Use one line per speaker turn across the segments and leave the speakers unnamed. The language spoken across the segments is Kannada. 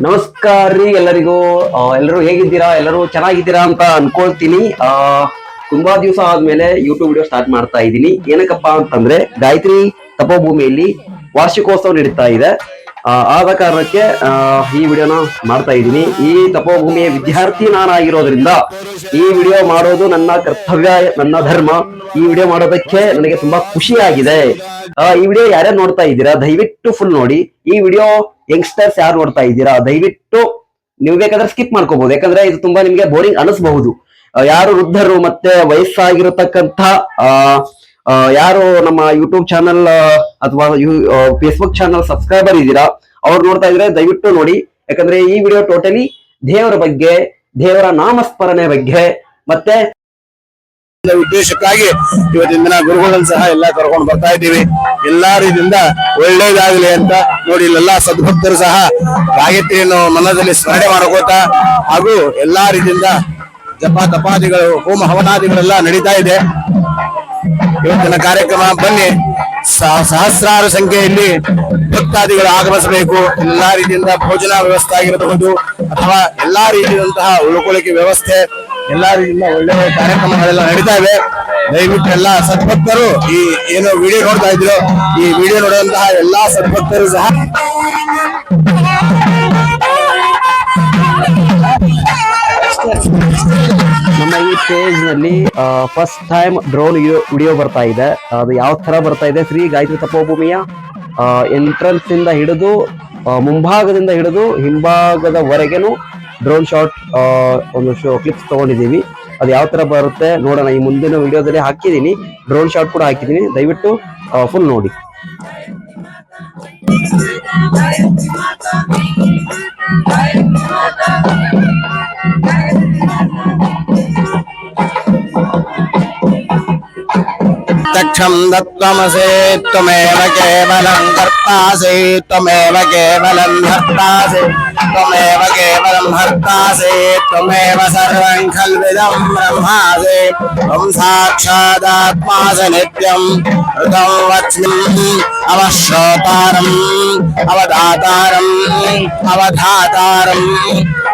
ನಮಸ್ಕಾರ ರೀ ಎಲ್ಲರಿಗೂ. ಎಲ್ಲರೂ ಹೇಗಿದ್ದೀರಾ? ಎಲ್ಲರೂ ಚೆನ್ನಾಗಿದ್ದೀರಾ ಅಂತ ಅನ್ಕೊಳ್ತೀನಿ. ಆ, ತುಂಬಾ ದಿವಸ ಆದ್ಮೇಲೆ ಯೂಟ್ಯೂಬ್ ವಿಡಿಯೋ ಸ್ಟಾರ್ಟ್ ಮಾಡ್ತಾ ಇದ್ದೀನಿ. ಏನಕ್ಕಪ್ಪ ಅಂತಂದ್ರೆ, ಗಾಯತ್ರಿ ತಪೋಭೂಮಿಯಲ್ಲಿ ವಾರ್ಷಿಕೋತ್ಸವ ನಡೀತಾ ಇದೆ. ಆದ ಕಾರಣಕ್ಕೆ ಈ ವಿಡಿಯೋನ ಮಾಡ್ತಾ ಇದ್ದೀನಿ. ಈ ತಪೋಭೂಮಿಯ ವಿದ್ಯಾರ್ಥಿ ನಾನಾಗಿರೋದ್ರಿಂದ ಈ ವಿಡಿಯೋ ಮಾಡೋದು ನನ್ನ ಕರ್ತವ್ಯ ನನ್ನ ಧರ್ಮ. ಈ ವಿಡಿಯೋ ಮಾಡೋದಕ್ಕೆ ನನಗೆ ತುಂಬಾ ಖುಷಿ ಆಗಿದೆ ಆ, ಈ ವಿಡಿಯೋ ಯಾರ್ಯಾರು ನೋಡ್ತಾ ಇದ್ದೀರಾ? ದಯವಿಟ್ಟು ಫುಲ್ ನೋಡಿ. ಈ ವಿಡಿಯೋ ಯಂಗ್ಸ್ಟರ್ಸ್ ಯಾರು ನೋಡ್ತಾ ಇದ್ದೀರಾ? ದಯವಿಟ್ಟು ನೀವು ಬೇಕಾದ್ರೆ ಸ್ಕಿಪ್ ಮಾಡ್ಕೋಬಹುದು ಯಾಕಂದ್ರೆ ಇದು ತುಂಬಾ ನಿಮ್ಗೆ ಬೋರಿಂಗ್ ಅನಿಸಬಹುದು. ಯಾರು ವೃದ್ಧರು ಮತ್ತೆ ವಯಸ್ಸಾಗಿರತಕ್ಕಂತ ಆ, ಯಾರು ನಮ್ಮ ಯೂಟ್ಯೂಬ್ ಚಾನಲ್ ಅಥವಾ ಫೇಸ್ಬುಕ್ ಚಾನಲ್ ಸಬ್ಸ್ಕ್ರೈಬರ್ ಇದ್ದೀರಾ, ಅವ್ರು ನೋಡ್ತಾ ಇದ್ರೆ ದಯವಿಟ್ಟು ನೋಡಿ. ಯಾಕಂದ್ರೆ ಈ ವಿಡಿಯೋ ಟೋಟಲಿ ದೇವರ ಬಗ್ಗೆ, ದೇವರ ನಾಮಸ್ಮರಣೆ ಬಗ್ಗೆ, ಮತ್ತೆ
ಉದ್ದೇಶಕ್ಕಾಗಿ ಇವತ್ತಿನ ದಿನ ಗುರುಗಳನ್ನು ಸಹ ಎಲ್ಲ ಕರ್ಕೊಂಡು ಬರ್ತಾ ಇದ್ದೀವಿ. ಎಲ್ಲಾ ರೀತಿಯಿಂದ ಒಳ್ಳೇದಾಗಲಿ ಅಂತ ನೋಡಿ ಇಲ್ಲೆಲ್ಲ ಸದ್ಭಕ್ತರು ಸಹ ಗಾಯತ್ರಿಯನ್ನು ಮನದಲ್ಲಿ ಸ್ಮರಣೆ ಮಾಡ್ಕೋತಾ ಹಾಗೂ ಎಲ್ಲಾ ರೀತಿಯಿಂದ ಜಪ ತಪಾದಿಗಳು, ಹೋಮ ಹವನಾದಿಗಳೆಲ್ಲ ನಡೀತಾ ಇದೆ. ಇವತ್ತಿನ ಕಾರ್ಯಕ್ರಮ ಬನ್ನಿ. ಸಹಸ್ರಾರು ಸಂಖ್ಯೆಯಲ್ಲಿ ಭಕ್ತಾದಿಗಳು ಆಗಮಿಸಬೇಕು. ಎಲ್ಲಾ ರೀತಿಯಿಂದ ಭೋಜನ ವ್ಯವಸ್ಥೆ ಆಗಿರಬಹುದು. ಅಥವಾ ಎಲ್ಲಾ ರೀತಿಯಾದಂತಹ ಉಳ್ಕೊಳಿಕೆ ವ್ಯವಸ್ಥೆ, ಎಲ್ಲಾ ರೀತಿಯಿಂದ ಒಳ್ಳೆ ಕಾರ್ಯಕ್ರಮಗಳೆಲ್ಲ ನಡೀತಾ ಇವೆ. ದಯವಿಟ್ಟು ಎಲ್ಲಾ ಸದ್ಭಕ್ತರು ಈ ಏನು ವಿಡಿಯೋ ನೋಡ್ತಾ ಇದ್ರು ಈ ವಿಡಿಯೋ ನೋಡುವಂತಹ ಎಲ್ಲಾ ಸದ್ಭಕ್ತರು ಸಹ
ಪೇಜ್ನಲ್ಲಿ ಫಸ್ಟ್ ಟೈಮ್ ಡ್ರೋನ್ ವಿಡಿಯೋ ಬರ್ತಾ ಇದೆ ಅದು ಯಾವ ತರ ಬರ್ತಾ ಇದೆ ಶ್ರೀ ಗಾಯತ್ರಿ ತಪೋಭೂಮಿಯ ಎಂಟ್ರೆನ್ಸ್ ಇಂದ ಹಿಡಿದು ಮುಂಭಾಗದಿಂದ ಹಿಡಿದು ಹಿಂಭಾಗದವರೆಗೆನು ಡ್ರೋನ್ ಶಾಟ್ ಒಂದು ಶೋ ಕ್ಲಿಪ್ಸ್ ತಗೊಂಡಿದ್ದೀವಿ ಅದು ಯಾವ ತರ ಬರುತ್ತೆ ನೋಡೋಣ ಈ ಮುಂದಿನ ವಿಡಿಯೋದಲ್ಲಿ ಹಾಕಿದ್ದೀನಿ ಡ್ರೋನ್ ಶಾಟ್ ಕೂಡ ಹಾಕಿದ್ದೀನಿ ದಯವಿಟ್ಟು ಫುಲ್ ನೋಡಿ
तक्षं दत्त्वमसि, त्वमेव केवलं कर्तासि, त्वमेव केवलं हर्तासि, त्वमेव केवलं हर्तासि, त्वमेव सर्वं खल्विदं ब्रह्मासि, त्वं साक्षादात्मासि नित्यं ऋतं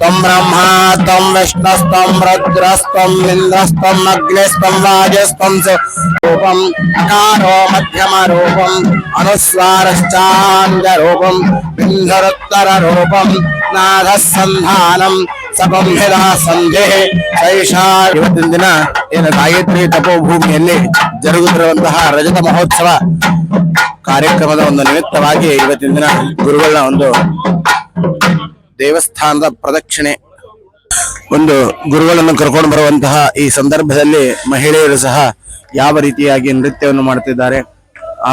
త్వం బ్రహ్మా త్వం విష్ణుస్తం రుద్రస్తం ఇంద్రస్తం అగ్నిస్తం వాజస్తం రూపం అకారో మధ్యమ రూపం అనుస్వారశ్చాంజ రూపం వింధరుత్తర రూపం నాథ సంధానం ಸಬಂಭಿರಾ ಸಂಧೆ ಶೈಷಾ ಇವತ್ತಿನ ದಿನ ಏನು ಗಾಯತ್ರಿ ತಪೋಭೂಮಿಯಲ್ಲಿ ಜರುಗುತ್ತಿರುವಂತಹ ರಜತ ಮಹೋತ್ಸವ ಕಾರ್ಯಕ್ರಮದ ಒಂದು ನಿಮಿತ್ತವಾಗಿ ಇವತ್ತಿನ ದಿನ ಗುರುಗಳ ಒಂದು ದೇವಸ್ಥಾನದ ಪ್ರದಕ್ಷಿಣೆ. ಒಂದು ಗುರುಗಳನ್ನು ಕರ್ಕೊಂಡು ಬರುವಂತಹ ಈ ಸಂದರ್ಭದಲ್ಲಿ ಮಹಿಳೆಯರು ಸಹ ಯಾವ ರೀತಿಯಾಗಿ ನೃತ್ಯವನ್ನು ಮಾಡುತ್ತಿದ್ದಾರೆ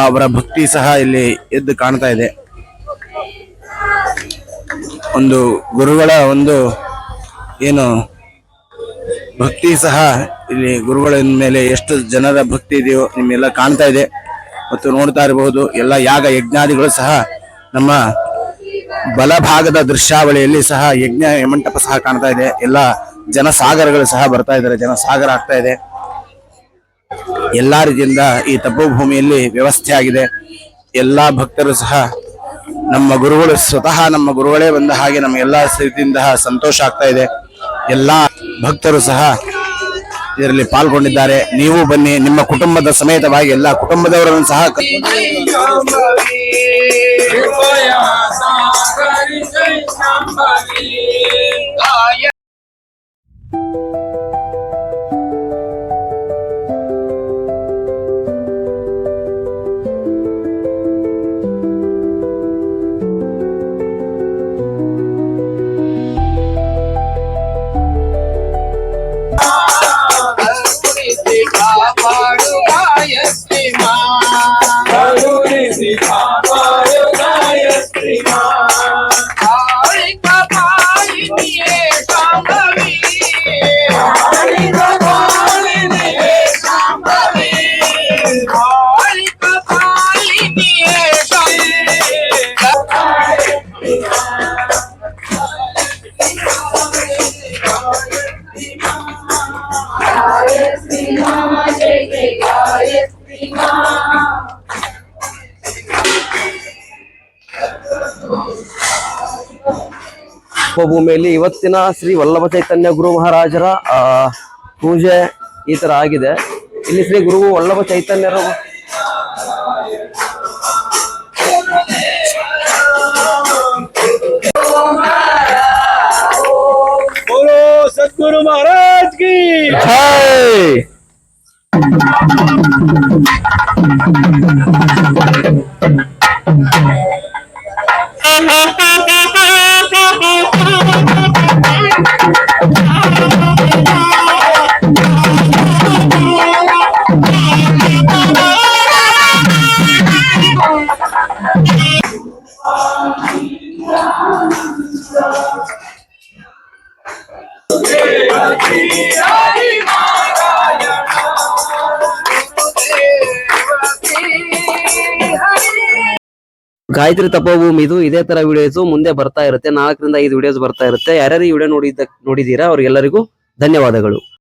ಅವರ ಭಕ್ತಿ ಸಹ ಇಲ್ಲಿ ಎದ್ದು ಕಾಣ್ತಾ ಇದೆ. ಒಂದು ಗುರುಗಳ ಒಂದು ಏನು ಭಕ್ತಿ ಸಹ ಇಲ್ಲಿ ಗುರುಗಳ ಮೇಲೆ ಎಷ್ಟು ಜನರ ಭಕ್ತಿ ಇದೆಯೋ ನಿಮ್ಮೆಲ್ಲ ಕಾಣ್ತಾ ಇದೆ. ಮತ್ತು ನೋಡ್ತಾ ಇರಬಹುದು, ಎಲ್ಲ ಯಾಗ ಯಜ್ಞಾದಿಗಳು ಸಹ ನಮ್ಮ ಬಲಭಾಗದ ದೃಶ್ಯಾವಳಿಯಲ್ಲಿ ಸಹ ಯಜ್ಞ ಮಂಟಪ ಸಹ ಕಾಣ್ತಾ ಇದೆ. ಎಲ್ಲ ಜನಸಾಗರಗಳು ಸಹ ಬರ್ತಾ ಇದ್ದಾರೆ. ಜನಸಾಗರ ಆಗ್ತಾ ಇದೆ. ಎಲ್ಲ ರೀತಿಯಿಂದ ಈ ತಪೋಭೂಮಿಯಲ್ಲಿ ವ್ಯವಸ್ಥೆ ಆಗಿದೆ. ಎಲ್ಲಾ ಭಕ್ತರು ಸಹ ನಮ್ಮ ಗುರುಗಳು, ಸ್ವತಃ ನಮ್ಮ ಗುರುಗಳೇ ಬಂದ ಹಾಗೆ ನಮಗೆಲ್ಲ ರೀತಿಯಿಂದ ಸಂತೋಷ ಆಗ್ತಾ ಇದೆ. ಎಲ್ಲಾ ಭಕ್ತರು ಸಹ ಇದರಲ್ಲಿ ಪಾಲ್ಗೊಂಡಿದ್ದಾರೆ. ನೀವು ಬನ್ನಿ, ನಿಮ್ಮ ಕುಟುಂಬದ ಸಮೇತವಾಗಿ ಎಲ್ಲಾ ಕುಟುಂಬದವರನ್ನು ಸಹ ಕ-
ಕರುಣಿಸಿ
ತಪಭೂಮಿಯಲ್ಲಿ ಇವತ್ತಿನ ಶ್ರೀ ವಲ್ಲಭ ಚೈತನ್ಯ ಗುರು ಮಹಾರಾಜರ ಪೂಜೆ ಈ ತರ ಆಗಿದೆ. ಇಲ್ಲಿ ಶ್ರೀ ಗುರು ವಲ್ಲಭ ಚೈತನ್ಯರು
ಸದ್ಗುರು ಮಹಾರಾಜ್ ಕಿ
ಜೈ. ಗಾಯತ್ರಿ ತಪೋಭೂಮಿ ಇದು ಇದೇ ತರ ವಿಡಿಯೋಸ್ ಮುಂದೆ ಬರ್ತಾ ಇರುತ್ತೆ. ನಾಲ್ಕರಿಂದ ಐದು ವಿಡಿಯೋಸ್ ಬರ್ತಾ ಇರುತ್ತೆ. ಯಾರ್ಯಾರು ಈ ವಿಡಿಯೋ ನೋಡಿದ ನೋಡಿದೀರಾ ಅವ್ರಿಗೆಲ್ಲರಿಗೂ ಧನ್ಯವಾದಗಳು.